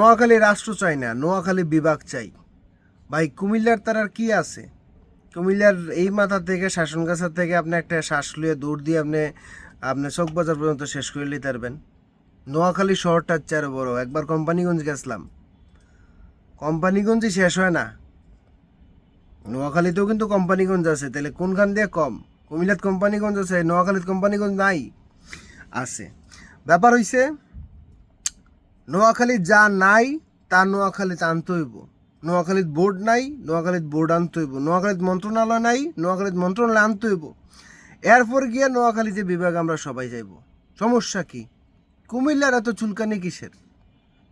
নোয়াখালী রাষ্ট্র চাই না, নোয়াখালী বিভাগ চাই। ভাই, কুমিল্লার তার আর কি আছে? কুমিল্লার এই মাথা থেকে, শাসনগাছা থেকে আপনি একটা শ্বাস লিয়ে দূর দিয়ে আপনি আপনি চকবাজার পর্যন্ত শেষ করে নিতে পারবেন নোয়াখালী শহরটার চেয়ে বড়। একবার কোম্পানিগঞ্জ গেছিলাম। কোম্পানিগঞ্জই শেষ হয় না। নোয়াখালীতেও কিন্তু কোম্পানিগঞ্জ আছে। তাহলে কোনখান দিয়ে কম? কুমিল্লাত কোম্পানিগঞ্জ আছে, নোয়াখালীত কোম্পানিগঞ্জ নাই, আছে। ব্যাপার হইছে নোয়াখালীত যা নাই, তা নোয়াখালীত আনতে হইব। নোয়াখালীত বোর্ড নাই নোয়াখালীত বোর্ড আনতে হইব। নোয়াখালীত মন্ত্রণালয় নাই নোয়াখালীত মন্ত্রণালয় আনতে হইব। এরপর গিয়ে নোয়াখালীতে বিভাগ আমরা সবাই যাইব। সমস্যা কি? কুমিল্লার এত চুলকানি কিসের?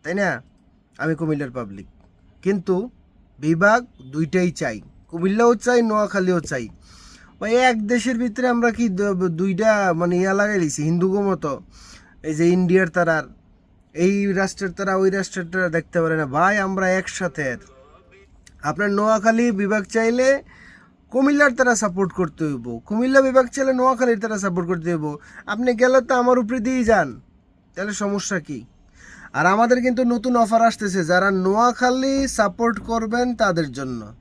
তাই না? আমি কুমিল্লার পাবলিক কিন্তু বিভাগ দুইটাই চাই। কুমিল্লাও চাই, নোয়াখালীও চাই। ওই এক দেশের ভিতরে আমরা কি দুইটা মানে ইয়া লাগাই দিছি, হিন্দুগো মতো। এই যে ইন্ডিয়ার তারার এই রাষ্ট্রের তারা ওই রাষ্ট্রের তারা দেখতে পারে না। ভাই, আমরা একসাথে। আপনার নোয়াখালী বিভাগ চাইলে কুমিল্লার তারা সাপোর্ট করতে হইব। কুমিল্লা বিভাগ চাইলে নোয়াখালীর তারা সাপোর্ট করতে হইব। আপনি গেলে তো আমার উপরে দিয়েই যান। তাহলে সমস্যা কি? আর আমাদের কিন্তু নতুন অফার আসতেছে। যারা নোয়াখালী সাপোর্ট করবেন তাদের জন্য।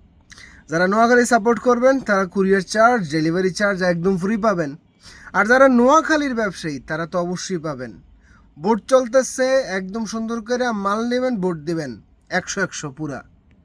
যারা নোয়াখালী সাপোর্ট করবেন, তারা কুরিয়ার চার্জ ডেলিভারি চার্জ একদম ফ্রি পাবেন। আর যারা নোয়াখালীর ব্যবসায়ী, তারা তো অবশ্যই পাবেন। বোট চলতেছে একদম সুন্দর করে মাল নেবেন বোট দিবেন। একশো একশো পুরা।